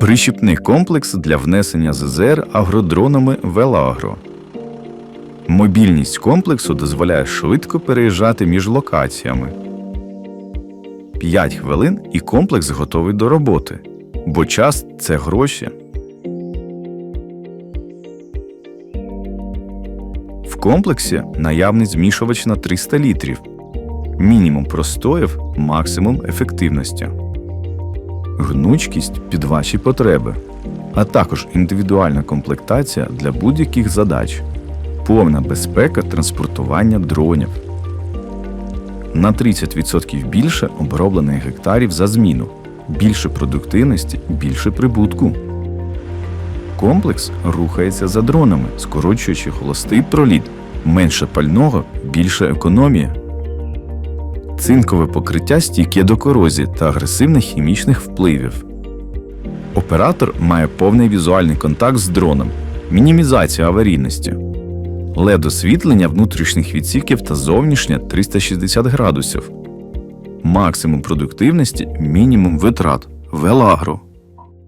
Прищіпний комплекс для внесення ЗЗР агродронами Велагро. Мобільність комплексу дозволяє швидко переїжджати між локаціями. 5 хвилин і комплекс готовий до роботи, бо час це гроші. В комплексі наявний змішувач на 300 літрів. Мінімум простоїв, максимум ефективності. Гнучкість під ваші потреби, а також індивідуальна комплектація для будь-яких задач, повна безпека транспортування дронів. На 30% більше оброблених гектарів за зміну, більше продуктивності, більше прибутку. Комплекс рухається за дронами, скорочуючи холостий проліт, менше пального, більше економія. Цинкове покриття стійке до корозії та агресивних хімічних впливів. Оператор має повний візуальний контакт з дроном, мінімізація аварійності, led освітлення внутрішніх відсіків та зовнішнє 360 градусів, максимум продуктивності, мінімум витрат. Велагро.